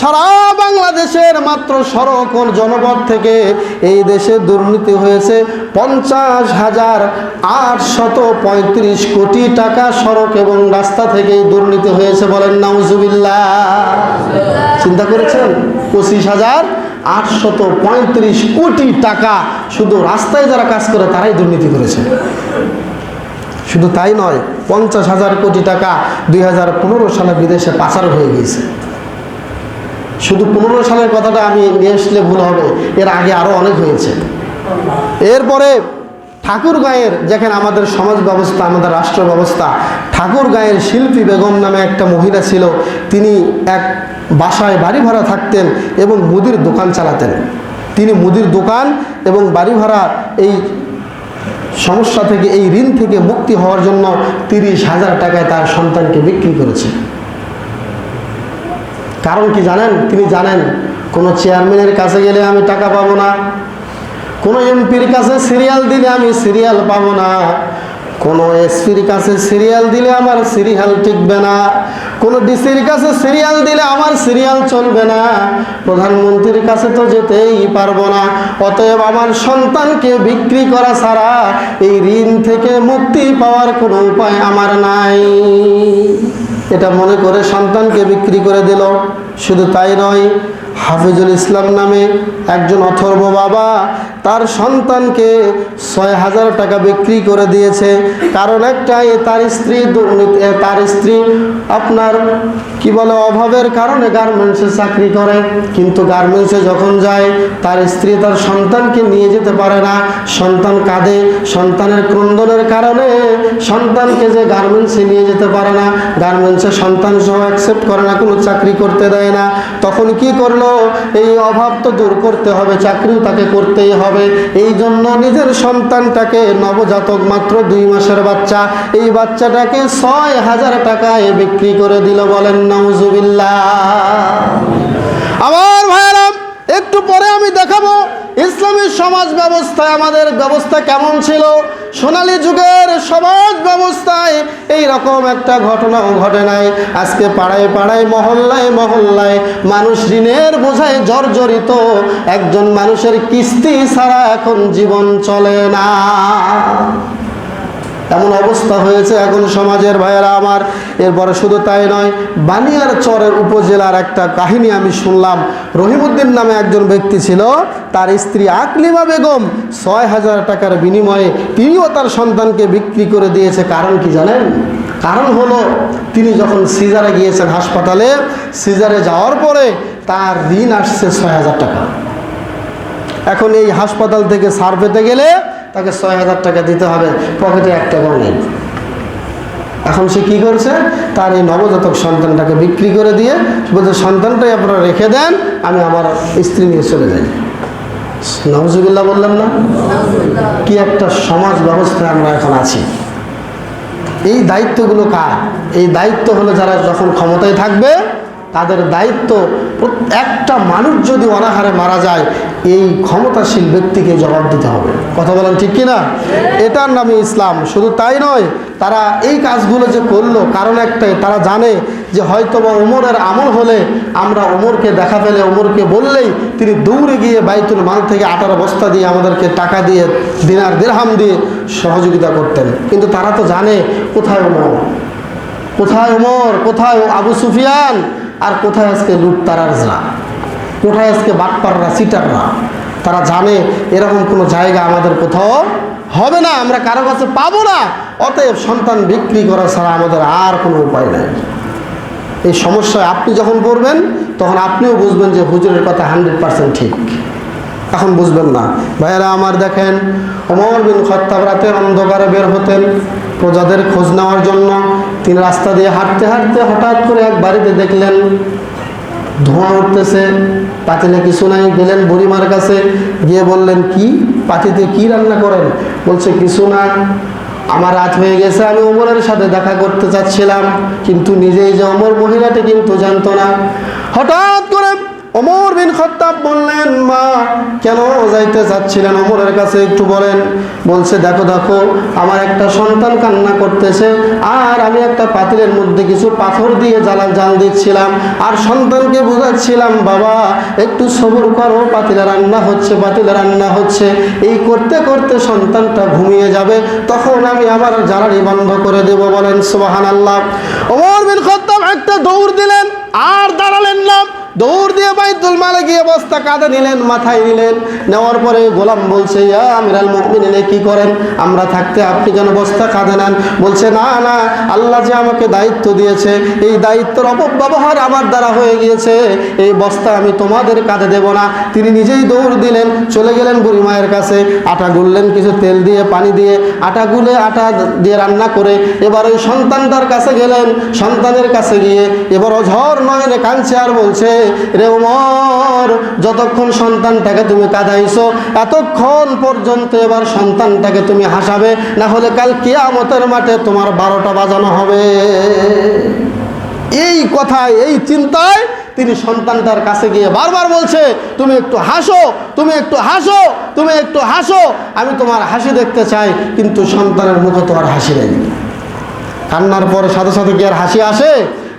সারা বাংলাদেশের মাত্র সড়ক জনপদ থেকে এই দেশে দুর্নীতি হয়েছে পঞ্চাশ হাজার আটশত পঁয়ত্রিশ কোটি টাকা সড়ক এবং রাস্তা থেকেই দুর্নীতি হয়েছে বলেন নাউজুবিল্লাহ। চিন্তা করেছেন? পঁচিশ হাজার আটশত পঁয়ত্রিশ কোটি টাকা শুধু রাস্তায় যারা কাজ করে, তারাই দুর্নীতি করেছে। শুধু তাই নয়, পঞ্চাশ হাজার কোটি টাকা দুই হাজার পনেরো সালে বিদেশে পাচার হয়ে গিয়েছে। শুধু পনেরো সালের কথাটা আমি নিয়ে আসলে ভুল হবে, এর আগে আরও অনেক হয়েছে। এরপরে ঠাকুর গাঁয়ের যেখানে আমাদের সমাজ ব্যবস্থা, আমাদের রাষ্ট্র ব্যবস্থা, ঠাকুর গাঁয়ের শিল্পী বেগম নামে একটা মহিলা ছিল, তিনি এক বাসায় বাড়ি ভাড়া থাকতেন এবং মুদির দোকান চালাতেন। তিনি মুদির দোকান এবং বাড়ি ভাড়া এই সমস্যা থেকে, এই ঋণ থেকে মুক্তি হওয়ার জন্য তিরিশ হাজার টাকায় তার সন্তানকে বিক্রি করেছে। কারণ কি জানেন? তিনি জানেন, কোনো চেয়ারম্যানের কাছে গেলে আমি টাকা পাবো না। কোনো এমপির কাছে সিরিয়াল দিলে আমি সিরিয়াল পাবো না। কোনো এসপির কাছে সিরিয়াল দিলে আমার সিরিয়াল টিকবে না। কোনো ডিসির কাছে সিরিয়াল দিলে আমার সিরিয়াল চলবে না। প্রধানমন্ত্রীর কাছে তো যেতেই পারব না। অতএব আমার সন্তানকে বিক্রি করা ছাড়া এই ঋণ থেকে মুক্তি পাওয়ার কোনো উপায় আমার নাই। এটা মনে করে সন্তানকে বিক্রি করে দিল। শুধু তাই নয়, হাফিজুল ইসলাম নামে একজন অথর্ব বাবা, তার সন্তানকে ছয় হাজার টাকা বিক্রি করে দিয়েছে। কারণ একটাই, তার স্ত্রী তার স্ত্রী আপনার, কি বলে, অভাবের কারণে গার্মেন্টসে চাকরি করে, কিন্তু গার্মেন্টসে যখন যায়, তার স্ত্রী তার সন্তানকে নিয়ে যেতে পারে না, সন্তান কাঁদে, সন্তানের ক্রন্দনের কারণে সন্তানকে যে গার্মেন্টসে নিয়ে যেতে পারে না গার্মেন্টসে সন্তান সহ অ্যাকসেপ্ট করে না, কোনো চাকরি করতে দেয় না, তখন কি করল? এই অভাব তো দূর করতে হবে, চাকরিও তাকে করতেই হবে। এই জন্য নিজের সন্তানটাকে নবজাতক মাত্র দুই মাসের বাচ্চা, এই বাচ্চাটাকে ছয় হাজার টাকায় বিক্রি করে দিল বলেন, নাউজুবিল্লাহ। আমার ভাইয়েরাম একটু পরে আমি দেখাবো ইসলামী সমাজ ব্যবস্থায় আমাদের ব্যবস্থা কেমন ছিল। সোনালী যুগের সমাজ ব্যবস্থায় এই রকম একটা ঘটনাও ঘটে নাই। আজকে পাড়ায় পাড়ায়, মহল্লায় মহল্লায় মানুষ ঋণের বোঝায় জর্জরিত। একজন মানুষের কিস্তি ছাড়া এখন জীবন চলে না। এমন অবস্থা হয়েছে এখন সমাজের ভাইয়েরা আমার। এরপরে শুধু তাই নয়, বানিয়ার চরের উপজেলার একটা কাহিনী আমি শুনলাম। রহিমউদ্দিন নামে একজন ব্যক্তি ছিল, তার স্ত্রী আকলিমা বেগম ছয় হাজার টাকার বিনিময়ে তিনিও তার সন্তানকে বিক্রি করে দিয়েছে। কারণ কি জানেন? কারণ হলো, তিনি যখন সিজারে গিয়েছেন হাসপাতালে, সিজারে যাওয়ার পরে তার ঋণ আসছে ছয় হাজার টাকা। এখন এই হাসপাতাল থেকে সার পেতে গেলে তাকে ছয় হাজার টাকা দিতে হবে, পকেটে এক টাকাও নেই। এখন সে কি করছে? তার এই নবজাতক সন্তানটাকে বিক্রি করে দিয়ে বলছে, সন্তানটাই আপনারা রেখে দেন, আমি আমার স্ত্রী নিয়ে চলে যাই। নবজুবিল্লাহ বললাম না? কি একটা সমাজ ব্যবস্থায় আমরা এখন আছি। এই দায়িত্বগুলো কার? এই দায়িত্ব হলো যারা যখন ক্ষমতায় থাকবে, তাদের দায়িত্ব একটা মানুষ যদি অনাহারে মারা যায় এই ক্ষমতাশীল ব্যক্তিকে জবাব দিতে হবে। কথা বলেন ঠিক কি না এটার নামে ইসলাম। শুধু তাই নয়, তারা এই কাজগুলো যে করল, কারণ একটাই, তারা জানে যে হয়তো বা ওমরের আমল হলে আমরা ওমরকে দেখা পেলে, ওমরকে বললেই তিনি দৌড়ে গিয়ে বাইতুল মাল থেকে আটার বস্তা দিয়ে আমাদেরকে টাকা দিয়ে, দিনার দেড়হাম দিয়ে সহযোগিতা করতেন। কিন্তু তারা তো জানে, কোথায় ওমর? কোথায় ওমর? কোথায় আবু সুফিয়ান? আর কোথায় আজকে লুট লুটতারাজরা কোথায় আজকে বাটপাররা সিটাররা? তারা জানে এরকম কোনো জায়গা আমাদের কোথাও হবে না, আমরা কারও কাছে পাবো না। অতএব সন্তান বিক্রি করা ছাড়া আমাদের আর কোনো উপায় নাই। এই সমস্যায় আপনি যখন পড়বেন, তখন আপনিও বুঝবেন যে হুজুরের কথা হান্ড্রেড পার্সেন্ট ঠিক। এখন বুঝবেন না। ভাইয়েরা আমার দেখেন, ওমর বিন খত্তাব রাতের অন্ধকারে বের হতেন প্রজাদের খোঁজ নেওয়ার জন্য। তিনি রাস্তা দিয়ে হাঁটতে হাঁটতে হঠাৎ করে এক বাড়িতে দেখলেন ধোঁয়া উঠতেছে পাতিলে নাকি শোনাই গেলেন বুড়িমার কাছে, গিয়ে বললেন, কি? পাতিতে কি রান্না করেন? বলছে, কিছু না, আমার রাত হয়ে গেছে, আমি ওমরের সাথে দেখা করতে চাচ্ছিলাম, কিন্তু নিজেই যে অমর মহিলাটি কিন্তু জানতো না। হঠাৎ করে ওমর বিন খত্তাব বললেন, মা, কেন যাইতে চাচ্ছিলেন ওমরের কাছে একটু বলেন। বলছে, দেখো দেখো, আমার একটা সন্তান কান্না করতেছে, আর আমি একটা পাতিলের মধ্যে কিছু পাথর দিয়ে জ্বালা জাল দিচ্ছিলাম, আর সন্তানকে বোঝাচ্ছিলাম, বাবা, একটু সবর করো, পাতিলে রান্না হচ্ছে, পাতিলে রান্না হচ্ছে। এই করতে করতে সন্তানটা ঘুমিয়ে যাবে, তখন আমি আমার জ্বালানি বন্ধ করে দেব। বলেন সুবাহান আল্লাহ ওমর বিন খত্তাব একটা দৌড় দিলেন, আর দাঁড়ালেন না। দৌড় দিয়ে বাইতুল মালে গিয়ে বস্তা কাঁধে নিলেন, মাথায় নিলেন। নেওয়ার পরে গোলাম বলছে, ইয়া আমিরাল এ কি করেন? আমরা থাকতে আপনি কেন বস্তা কাঁধে নেন। বলছে, না না, আল্লাহ যে আমাকে দায়িত্ব দিয়েছে, এই দায়িত্বের অপব্যবহার আমার দ্বারা হয়ে গিয়েছে। এই বস্তা আমি তোমাদের কাঁধে দেব না। তিনি নিজেই দৌড় দিলেন, চলে গেলেন বুড়ি মায়ের কাছে। আটা গুললেন, কিছু তেল দিয়ে, পানি দিয়ে, আটা গুলে আটা দিয়ে রান্না করে। এবার ওই সন্তানটার কাছে গেলেন, সন্তানের কাছে গিয়ে এবার অঝর নয়নে কাঁদছে আর বলছে রে উমর, যতক্ষণ সন্তানটাকে তুমি কাঁদাইছো, এতক্ষণ পর্যন্ত এবার সন্তানটাকে তুমি হাসাবে, না হলে কাল কিয়ামতের মাঠে তোমার বারোটা বাজানো হবে। এই কথায়, এই চিন্তায় তিনি সন্তানটার কাছে গিয়ে বারবার বলছে, তুমি একটু হাসো, তুমি একটু হাসো, তুমি একটু হাসো, আমি তোমার হাসি দেখতে চাই। কিন্তু সন্তানের মুখে তো আর হাসি নেই। কান্নার পরে সাথে সাথে কি আর হাসি আসে?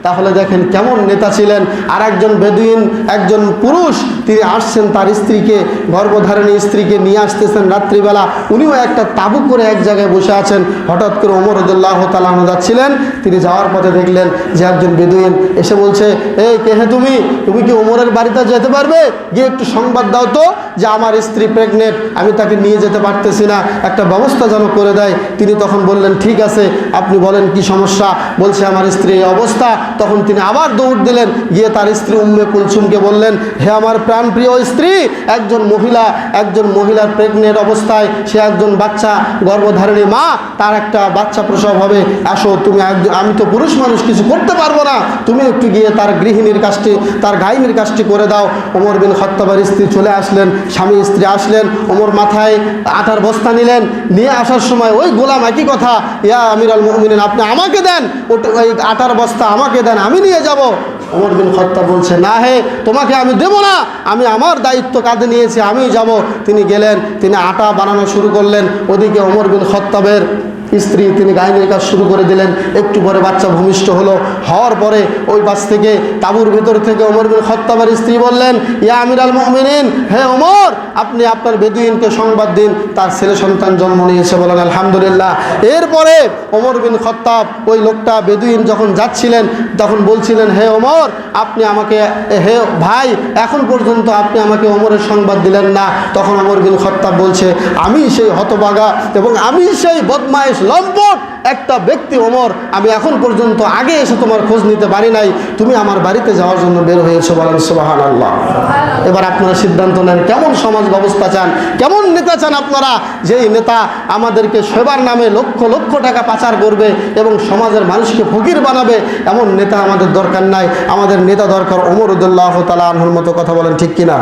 তাহলে দেখেন কেমন নেতা ছিলেন। আর একজন বেদুইন, একজন পুরুষ, তিনি আসছেন তার স্ত্রীকে, গর্ভধারণী স্ত্রীকে নিয়ে আসতেছেন রাত্রিবেলা। উনিও একটা তাবু করে এক জায়গায় বসে আছেন। হঠাৎ করে ওমর উদুল্লাহ তালাহ যাচ্ছিলেন। তিনি যাওয়ার পথে দেখলেন যে একজন বেদুইন এসে বলছে, এই, কে তুমি? তুমি কি ওমরের বাড়িতে যেতে পারবে? গিয়ে একটু সংবাদ দাও তো। যে আমার স্ত্রী প্রেগনেন্ট আমি তাকে নিয়ে যেতে পারতেছি না। একটা ব্যবস্থা যেন করে দেয়। তিনি তখন বললেন, ঠিক আছে, আপনি বলেন কি সমস্যা? বলছে, আমার স্ত্রী এই অবস্থা। তখন তিনি আবার দৌড় দিলেন। গিয়ে তার স্ত্রী উম্মে কুলসুমকে বললেন, হে আমার প্রাণপ্রিয় স্ত্রী, একজন মহিলা, একজন মহিলার প্রেগনেন্ট অবস্থায় সে একজন বাচ্চা, গর্ভধারিণী মা, তার একটা বাচ্চা প্রসব হবে। আসো, তুমি একজন, আমি তো পুরুষ মানুষ, কিছু করতে পারব না। তুমি একটু গিয়ে তার গৃহিণীর কাজটি, তার গাইনির কাজটি করে দাও। ওমর বিন খত্তাবার স্ত্রী চলে আসলেন। স্বামী স্ত্রী আসলেন, ওমর মাথায় আটার বস্তা নিলেন, নিয়ে আসার সময় ওই গোলাম একই কথা, ইয়া আমিরাল মুমিনিন, আপনি আমাকে দেন, ওটা ওই আটার বস্তা আমাকে দেন, আমি নিয়ে যাব। ওমর বিন খত্তাব বলছে, না হে, তোমাকে আমি দেব না, আমি আমার দায়িত্ব কাঁধে নিয়েছি, আমি যাব। তিনি গেলেন, তিনি আটা বানানো শুরু করলেন, ওদিকে ওমর বিন খত্তাবের স্ত্রী, তিনি গাইনের কাজ শুরু করে দিলেন, একটু পরে বাচ্চা ভূমিষ্ঠ হলো, হওয়ার পরে ওই বাস থেকে তাবুর ভিতর থেকে ওমর বিন খত্তাবের স্ত্রী বললেন, ইয়া আমিরাল মুমিনিন, হে ওমর আপনি আপনার বেদুইনকে সংবাদ দিন, তার ছেলে সন্তান জন্ম নিয়েছে বলেন, আলহামদুলিল্লাহ। এরপরে ওমর বিন খত্তাব, ওই লোকটা বেদুইন যখন যাচ্ছিলেন, তখন বলছিলেন, হে ওমর, আপনি আমাকে, হে ভাই, এখন পর্যন্ত আপনি আমাকে ওমরের সংবাদ দিলেন না। তখন ওমর বিন খত্তাব বলছে, আমি সেই হতবাগা এবং আমি সেই বদমায়েশ, লম্পট একটা ব্যক্তি, ওমর, আমি এখন পর্যন্ত আগে এসে তোমার খোঁজ নিতে পারি নাই। তুমি আমার বাড়িতে যাওয়ার জন্য বের হয়েছো বলেন সুবাহান আল্লাহ এবার আপনারা সিদ্ধান্ত নেন, কেমন সমাজ ব্যবস্থা চান, কেমন নেতা চান আপনারা? যেই নেতা আমাদেরকে সেবার নামে লক্ষ লক্ষ টাকা পাচার করবে এবং সমাজের মানুষকে ফকির বানাবে, এমন নেতা আমাদের দরকার নাই। আমাদের নেতা দরকার ওমর উদ্দুল্লাহ তালা আনহুর মতো কথা বলেন ঠিক কিনা?